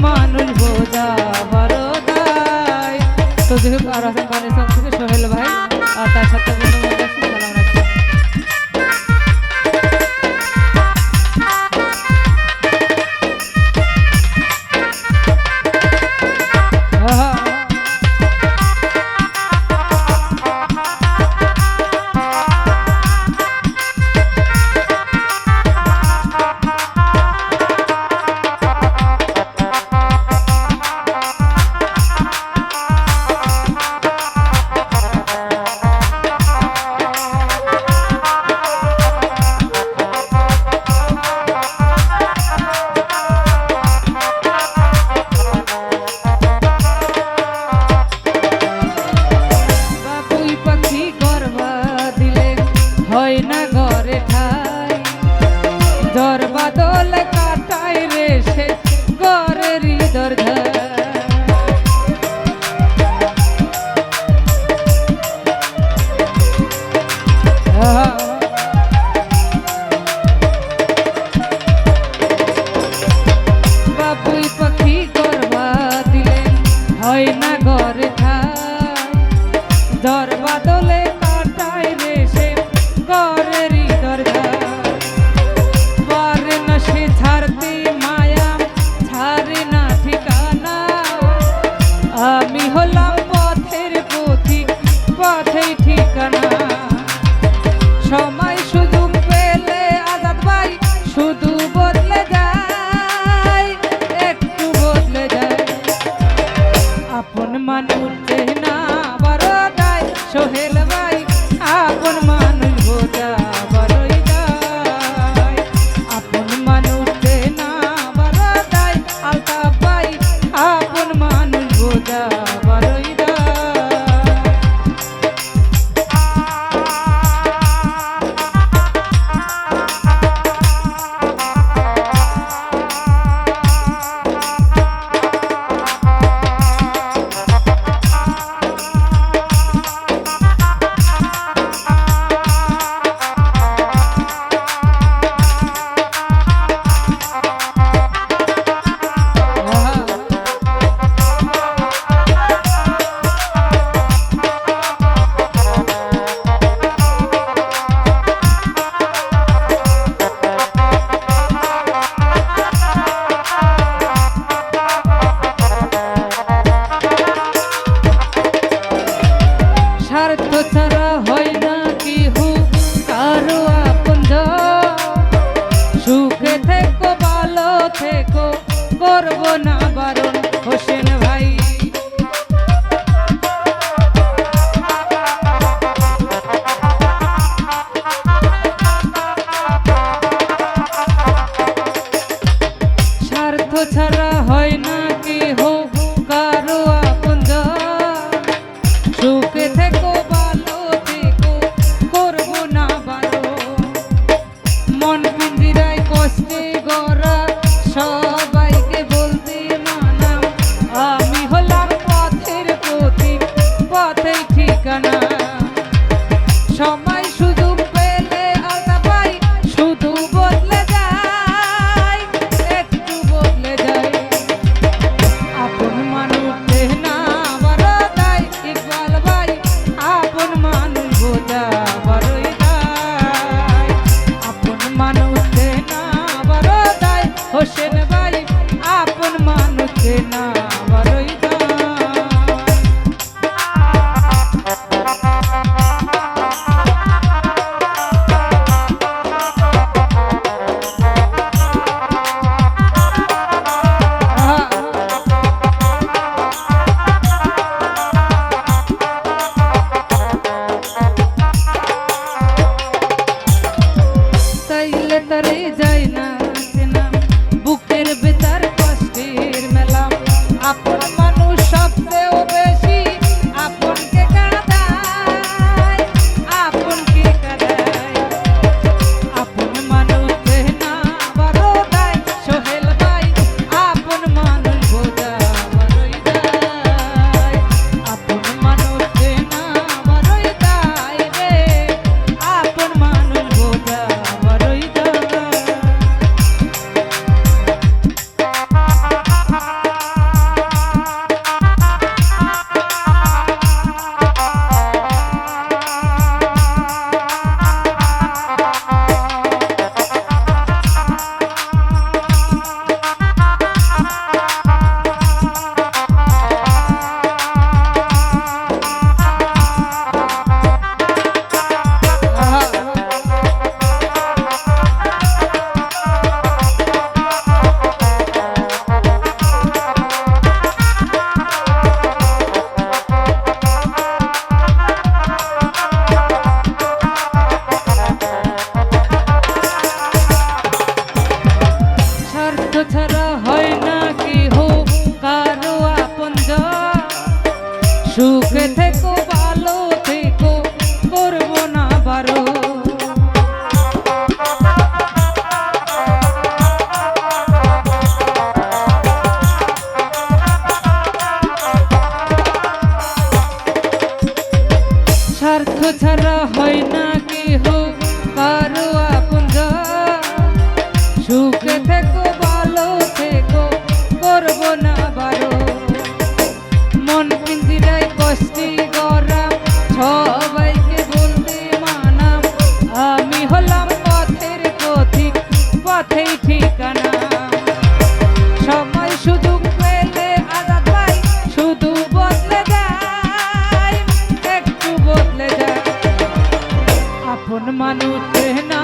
মানুষ বোঝা বড় তাই তো সব থেকে সোহেল ভাই আর তার সাথে হয় না। না সুখে থেকো, ভালো থেকো, করব না বারো মন পিন্দিরাই কষ্টি গরম সবাইকে বলতে মানাম। আমি হলাম পথের পথিক, পথেই ঠিকানা। সময় শুধু শুধু বদলে বদলে আপন মানুষ না